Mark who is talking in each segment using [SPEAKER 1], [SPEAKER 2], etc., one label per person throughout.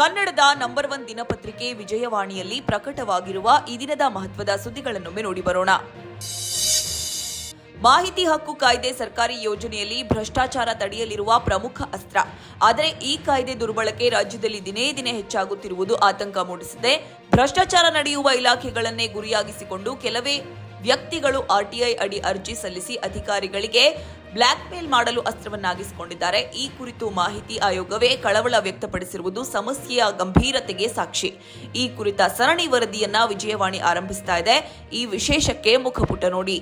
[SPEAKER 1] ಕನ್ನಡದ number one ದಿನಪತ್ರಿಕೆ ವಿಜಯವಾಣಿಯಲ್ಲಿ ಪ್ರಕಟವಾಗಿರುವ ಈ ದಿನದ ಮಹತ್ವದ ಸುದ್ದಿಗಳನ್ನೊಮ್ಮೆ ನೋಡಿ ಬರೋಣ. ಮಾಹಿತಿ ಹಕ್ಕು ಕಾಯ್ದೆ ಸರ್ಕಾರಿ ಯೋಜನೆಯಲ್ಲಿ ಭ್ರಷ್ಟಾಚಾರ ತಡೆಯಲಿರುವ ಪ್ರಮುಖ ಅಸ್ತ್ರ. ಆದರೆ ಈ ಕಾಯ್ದೆ ದುರ್ಬಳಕೆ ರಾಜ್ಯದಲ್ಲಿ ದಿನೇ ದಿನೇ ಹೆಚ್ಚಾಗುತ್ತಿರುವುದು ಆತಂಕ ಮೂಡಿಸಿದೆ. ಭ್ರಷ್ಟಾಚಾರ ನಡೆಯುವ ಇಲಾಖೆಗಳನ್ನೇ ಗುರಿಯಾಗಿಸಿಕೊಂಡು ಕೆಲವೇ ವ್ಯಕ್ತಿಗಳು ಆರ್ಟಿಐ ಅಡಿ ಅರ್ಜಿ ಸಲ್ಲಿಸಿ ಅಧಿಕಾರಿಗಳಿಗೆ ಬ್ಲಾಕ್ ಮೇಲ್ ಮಾಡಲು ಅಸ್ತ್ರವನ್ನಾಗಿಸಿಕೊಂಡಿದ್ದಾರೆ. ಈ ಕುರಿತು ಮಾಹಿತಿ ಆಯೋಗವೇ ಕಳವಳ ವ್ಯಕ್ತಪಡಿಸಿರುವುದು ಸಮಸ್ಯೆಯ ಗಂಭೀರತೆಗೆ ಸಾಕ್ಷಿ. ಈ ಕುರಿತ ಸರಣಿ ವರದಿಯನ್ನ ವಿಜಯವಾಣಿ ಆರಂಭಿಸ್ತಾ ಇದೆ. ಈ ವಿಶೇಷಕ್ಕೆ ಮುಖಪುಟ ನೋಡಿ.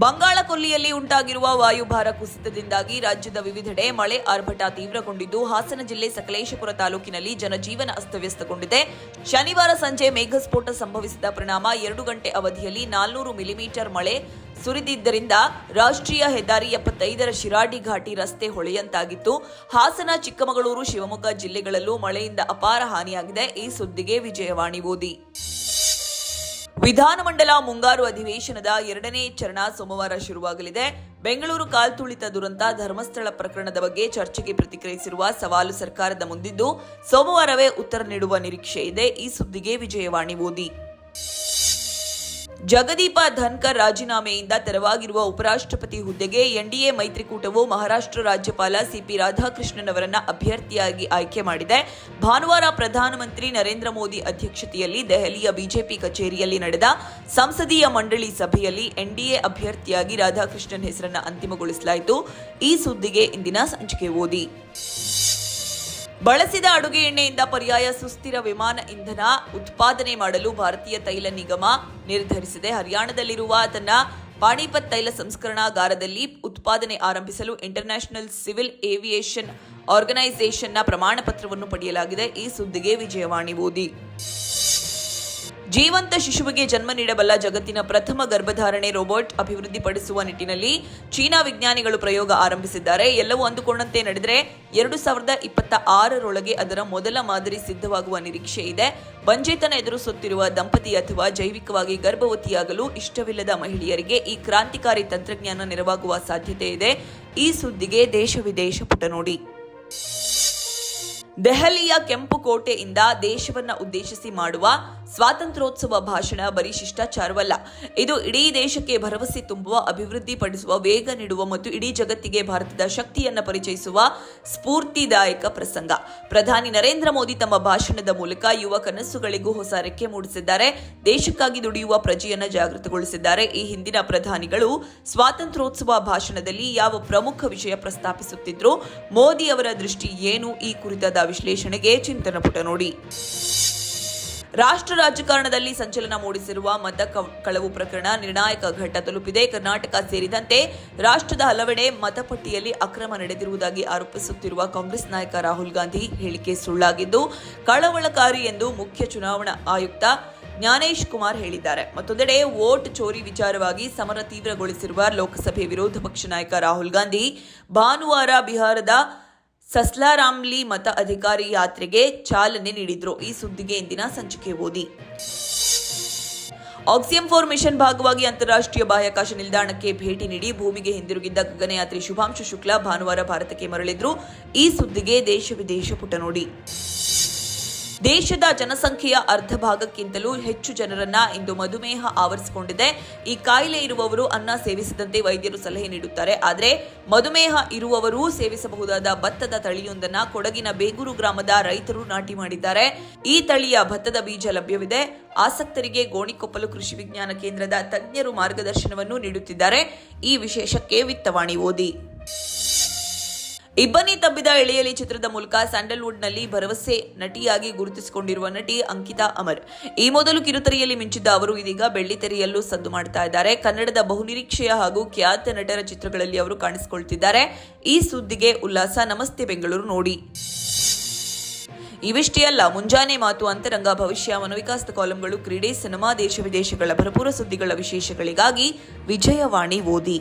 [SPEAKER 1] ಬಂಗಾಳ ಕೊಲ್ಲಿಯಲ್ಲಿ ಉಂಟಾಗಿರುವ ವಾಯುಭಾರ ಕುಸಿತದಿಂದಾಗಿ ರಾಜ್ಯದ ವಿವಿಧೆಡೆ ಮಳೆ ಆರ್ಭಟ ತೀವ್ರಗೊಂಡಿದ್ದು, ಹಾಸನ ಜಿಲ್ಲೆ ಸಕಲೇಶಪುರ ತಾಲೂಕಿನಲ್ಲಿ ಜನಜೀವನ ಅಸ್ತವ್ಯಸ್ತಗೊಂಡಿದೆ. ಶನಿವಾರ ಸಂಜೆ ಮೇಘಸ್ಫೋಟ ಸಂಭವಿಸಿದ ಪರಿಣಾಮ ಎರಡು ಗಂಟೆ ಅವಧಿಯಲ್ಲಿ ನಾಲ್ನೂರು ಮಿಲಿಮೀಟರ್ ಮಳೆ ಸುರಿದಿದ್ದರಿಂದ ರಾಷ್ಟ್ರೀಯ ಹೆದ್ದಾರಿ ಎಪ್ಪತ್ತೈದರ ಶಿರಾಡಿ ಘಾಟಿ ರಸ್ತೆ ಹೊಳೆಯಂತಾಗಿತ್ತು. ಹಾಸನ, ಚಿಕ್ಕಮಗಳೂರು, ಶಿವಮೊಗ್ಗ ಜಿಲ್ಲೆಗಳಲ್ಲೂ ಮಳೆಯಿಂದ ಅಪಾರ ಹಾನಿಯಾಗಿದೆ. ಈ ಸುದ್ದಿಗೆ ವಿಜಯವಾಣಿ ಓದಿ. ವಿಧಾನಮಂಡಲ ಮುಂಗಾರು ಅಧಿವೇಶನದ ಎರಡನೇ ಚರಣ ಸೋಮವಾರ ಶುರುವಾಗಲಿದೆ. ಬೆಂಗಳೂರು ಕಾಲ್ತುಳಿತ ದುರಂತ ಧರ್ಮಸ್ಥಳ ಪ್ರಕರಣದ ಬಗ್ಗೆ ಚರ್ಚೆಗೆ ಪ್ರತಿಕ್ರಿಯಿಸಿರುವ ಸವಾಲು ಸರ್ಕಾರದ ಮುಂದಿದ್ದು, ಸೋಮವಾರವೇ ಉತ್ತರ ನೀಡುವ ನಿರೀಕ್ಷೆ ಇದೆ. ಈ ಸುದ್ದಿಗೆ ವಿಜಯವಾಣಿ ಓದಿ. ಜಗದೀಪ ಧನ್ಕರ್ ರಾಜೀನಾಮೆಯಿಂದ ತೆರವಾಗಿರುವ ಉಪರಾಷ್ಟ್ರಪತಿ ಹುದ್ದೆಗೆ ಎನ್ಡಿಎ ಮೈತ್ರಿಕೂಟವು ಮಹಾರಾಷ್ಟ್ರ ರಾಜ್ಯಪಾಲ ಸಿಪಿ ರಾಧಾಕೃಷ್ಣನ್ ಅವರನ್ನ ಅಭ್ಯರ್ಥಿಯಾಗಿ ಆಯ್ಕೆ ಮಾಡಿದೆ. ಭಾನುವಾರ ಪ್ರಧಾನಮಂತ್ರಿ ನರೇಂದ್ರ ಮೋದಿ ಅಧ್ಯಕ್ಷತೆಯಲ್ಲಿ ದೆಹಲಿಯ ಬಿಜೆಪಿ ಕಚೇರಿಯಲ್ಲಿ ನಡೆದ ಸಂಸದೀಯ ಮಂಡಳಿ ಸಭೆಯಲ್ಲಿ ಎನ್ಡಿಎ ಅಭ್ಯರ್ಥಿಯಾಗಿ ರಾಧಾಕೃಷ್ಣನ್ ಹೆಸರನ್ನು ಅಂತಿಮಗೊಳಿಸಲಾಯಿತು. ಈ ಸುದ್ದಿಗೆ ಇಂದಿನ ಸಂಚಿಕೆ ಓದಿ. ಬಳಸಿದ ಅಡುಗೆ ಎಣ್ಣೆಯಿಂದ ಪರ್ಯಾಯ ಸುಸ್ಥಿರ ವಿಮಾನ ಇಂಧನ ಉತ್ಪಾದನೆ ಮಾಡಲು ಭಾರತೀಯ ತೈಲ ನಿಗಮ ನಿರ್ಧರಿಸಿದೆ. ಹರಿಯಾಣದಲ್ಲಿರುವ ತನ್ನ ಪಾಣಿಪತ್ ತೈಲ ಸಂಸ್ಕರಣಾಗಾರದಲ್ಲಿ ಉತ್ಪಾದನೆ ಆರಂಭಿಸಲು ಇಂಟರ್ನ್ಯಾಷನಲ್ ಸಿವಿಲ್ ಏವಿಯೇಷನ್ ಆರ್ಗನೈಸೇಷನ್ನ ಪ್ರಮಾಣ ಪತ್ರವನ್ನು ಪಡೆಯಲಾಗಿದೆ. ಈ ಸುದ್ದಿಗೆ ವಿಜಯವಾಣಿ ಓದಿ. ಜೀವಂತ ಶಿಶುವಿಗೆ ಜನ್ಮ ನೀಡಬಲ್ಲ ಜಗತ್ತಿನ ಪ್ರಥಮ ಗರ್ಭಧಾರಣೆ ರೋಬೋಟ್ ಅಭಿವೃದ್ಧಿಪಡಿಸುವ ನಿಟ್ಟಿನಲ್ಲಿ ಚೀನಾ ವಿಜ್ಞಾನಿಗಳು ಪ್ರಯೋಗ ಆರಂಭಿಸಿದ್ದಾರೆ. ಎಲ್ಲವೂ ಅಂದುಕೊಂಡಂತೆ ನಡೆದರೆ ಎರಡು ಸಾವಿರದ ಇಪ್ಪತ್ತ ಆರರೊಳಗೆ ಅದರ ಮೊದಲ ಮಾದರಿ ಸಿದ್ಧವಾಗುವ ನಿರೀಕ್ಷೆ ಇದೆ. ಬಂಜೇತನ ಎದುರಿಸುತ್ತಿರುವ ದಂಪತಿ ಅಥವಾ ಜೈವಿಕವಾಗಿ ಗರ್ಭವತಿಯಾಗಲು ಇಷ್ಟವಿಲ್ಲದ ಮಹಿಳೆಯರಿಗೆ ಈ ಕ್ರಾಂತಿಕಾರಿ ತಂತ್ರಜ್ಞಾನ ನೆರವಾಗುವ ಸಾಧ್ಯತೆ ಇದೆ. ಈ ಸುದ್ದಿಗೆ ದೇಶ ವಿದೇಶ ಪುಟ ನೋಡಿ. ದೆಹಲಿಯ ಕೆಂಪು ಕೋಟೆಯಿಂದ ದೇಶವನ್ನ ಉದ್ದೇಶಿಸಿ ಮಾಡುವ ಸ್ವಾತಂತ್ರ್ಯೋತ್ಸವ ಭಾಷಣ ಬರೀ ಶಿಷ್ಟಾಚಾರವಲ್ಲ. ಇದು ಇಡೀ ದೇಶಕ್ಕೆ ಭರವಸೆ ತುಂಬುವ, ಅಭಿವೃದ್ಧಿಪಡಿಸುವ, ವೇಗ ನೀಡುವ ಮತ್ತು ಇಡೀ ಜಗತ್ತಿಗೆ ಭಾರತದ ಶಕ್ತಿಯನ್ನ ಪರಿಚಯಿಸುವ ಸ್ಫೂರ್ತಿದಾಯಕ ಪ್ರಸಂಗ. ಪ್ರಧಾನಿ ನರೇಂದ್ರ ಮೋದಿ ತಮ್ಮ ಭಾಷಣದ ಮೂಲಕ ಯುವ ಕನಸುಗಳಿಗೂ ಹೊಸ ರೆಕ್ಕೆ ಮೂಡಿಸಿದ್ದಾರೆ. ದೇಶಕ್ಕಾಗಿ ದುಡಿಯುವ ಪ್ರಜೆಯನ್ನು ಜಾಗೃತಗೊಳಿಸಿದ್ದಾರೆ. ಈ ಹಿಂದಿನ ಪ್ರಧಾನಿಗಳು ಸ್ವಾತಂತ್ರ್ಯೋತ್ಸವ ಭಾಷಣದಲ್ಲಿ ಯಾವ ಪ್ರಮುಖ ವಿಷಯ ಪ್ರಸ್ತಾಪಿಸುತ್ತಿದ್ರು, ಮೋದಿ ಅವರ ದೃಷ್ಟಿ ಏನು? ಈ ಕುರಿತಾದ ವಿಶ್ಲೇಷಣೆಗೆ ಚಿಂತನ ಪುಟ ನೋಡಿ. ರಾಷ್ಟ್ರ ರಾಜಕಾರಣದಲ್ಲಿ ಸಂಚಲನ ಮೂಡಿಸಿರುವ ಮತ ಕಳವು ಪ್ರಕರಣ ನಿರ್ಣಾಯಕ ಘಟ್ಟ ತಲುಪಿದೆ. ಕರ್ನಾಟಕ ಸೇರಿದಂತೆ ರಾಷ್ಟ್ರದ ಹಲವೆಡೆ ಮತಪಟ್ಟಿಯಲ್ಲಿ ಅಕ್ರಮ ನಡೆದಿರುವುದಾಗಿ ಆರೋಪಿಸುತ್ತಿರುವ ಕಾಂಗ್ರೆಸ್ ನಾಯಕ ರಾಹುಲ್ ಗಾಂಧಿ ಹೇಳಿಕೆ ಸುಳ್ಳಾಗಿದ್ದು, ಕಳವಳಕಾರಿ ಎಂದು ಮುಖ್ಯ ಚುನಾವಣಾ ಆಯುಕ್ತ ಜ್ಞಾನೇಶ್ ಕುಮಾರ್ ಹೇಳಿದ್ದಾರೆ. ಮತ್ತೊಂದೆಡೆ ವೋಟ್ ಚೋರಿ ವಿಚಾರವಾಗಿ ಸಮರ ತೀವ್ರಗೊಳಿಸಿರುವ ಲೋಕಸಭೆ ವಿರೋಧ ಪಕ್ಷ ನಾಯಕ ರಾಹುಲ್ ಗಾಂಧಿ ಭಾನುವಾರ ಬಿಹಾರದ ಸಸ್ಲಾರಾಮ್ಲಿ ಮತ ಅಧಿಕಾರಿ ಯಾತ್ರೆಗೆ ಚಾಲನೆ ನೀಡಿದ್ರು. ಈ ಸುದ್ದಿಗೆ ಇಂದಿನ ಸಂಚಿಕೆ ಓದಿ. ಆಕ್ಸಿಯಂ ಫೋರ್ ಮಿಷನ್ ಭಾಗವಾಗಿ ಅಂತಾರಾಷ್ಟ್ರೀಯ ಬಾಹ್ಯಾಕಾಶ ನಿಲ್ದಾಣಕ್ಕೆ ಭೇಟಿ ನೀಡಿ ಭೂಮಿಗೆ ಹಿಂದಿರುಗಿದ್ದ ಗಗನಯಾತ್ರಿ ಶುಭಾಂಶು ಶುಕ್ಲಾ ಭಾನುವಾರ ಭಾರತಕ್ಕೆ ಮರಳಿದ್ರು. ಈ ಸುದ್ದಿಗೆ ದೇಶ ವಿದೇಶ ಪುಟ ನೋಡಿ. ದೇಶದ ಜನಸಂಖ್ಯೆಯ ಅರ್ಧ ಭಾಗಕ್ಕಿಂತಲೂ ಹೆಚ್ಚು ಜನರನ್ನ ಇಂದು ಮಧುಮೇಹ ಆವರಿಸಿಕೊಂಡಿದೆ. ಈ ಕಾಯಿಲೆ ಇರುವವರು ಅನ್ನ ಸೇವಿಸದಂತೆ ವೈದ್ಯರು ಸಲಹೆ ನೀಡುತ್ತಾರೆ. ಆದರೆ ಮಧುಮೇಹ ಇರುವವರೂ ಸೇವಿಸಬಹುದಾದ ಭತ್ತದ ತಳಿಯೊಂದನ್ನ ಕೊಡಗಿನ ಬೇಗೂರು ಗ್ರಾಮದ ರೈತರು ನಾಟಿ ಮಾಡಿದ್ದಾರೆ. ಈ ತಳಿಯ ಭತ್ತದ ಬೀಜ ಲಭ್ಯವಿದೆ. ಆಸಕ್ತರಿಗೆ ಗೋಣಿಕೊಪ್ಪಲು ಕೃಷಿ ವಿಜ್ಞಾನ ಕೇಂದ್ರದ ತಜ್ಞರು ಮಾರ್ಗದರ್ಶನವನ್ನು ನೀಡುತ್ತಿದ್ದಾರೆ. ಈ ವಿಶೇಷಕ್ಕೆ ವಿತ್ತವಾಣಿ ಓದಿ. ಇಬ್ಬನಿ ತಬ್ಬಿದ ಎಳೆಯಲಿ ಚಿತ್ರದ ಮೂಲಕ ಸ್ಯಾಂಡಲ್ವುಡ್ನಲ್ಲಿ ಭರವಸೆ ನಟಿಯಾಗಿ ಗುರುತಿಸಿಕೊಂಡಿರುವ ನಟಿ ಅಂಕಿತಾ ಅಮರ್. ಈ ಮೊದಲು ಕಿರುತೆರೆಯಲ್ಲಿ ಮಿಂಚಿದ್ದ ಅವರು ಇದೀಗ ಬೆಳ್ಳಿತೆರೆಯಲ್ಲೂ ಸದ್ದು ಮಾಡ್ತಾ ಇದ್ದಾರೆ. ಕನ್ನಡದ ಬಹುನಿರೀಕ್ಷೆಯ ಹಾಗೂ ಖ್ಯಾತ ನಟರ ಚಿತ್ರಗಳಲ್ಲಿ ಅವರು ಕಾಣಿಸಿಕೊಳ್ತಿದ್ದಾರೆ. ಈ ಸುದ್ದಿಗೆ ಉಲ್ಲಾಸ. ನಮಸ್ತೆ ಬೆಂಗಳೂರು ನೋಡಿ. ಇವಿಷ್ಟೇ ಅಲ್ಲ, ಮುಂಜಾನೆ ಮಾತು ಅಂತರಂಗ, ಭವಿಷ್ಯ, ಮನೋವಿಕಾಸದ ಕಾಲಂಗಳು, ಕ್ರೀಡೆ, ಸಿನಿಮಾ, ದೇಶ ವಿದೇಶಗಳ ಭರಪೂರ ಸುದ್ದಿಗಳ ವಿಶೇಷಗಳಿಗಾಗಿ ವಿಜಯವಾಣಿ ಓದಿ.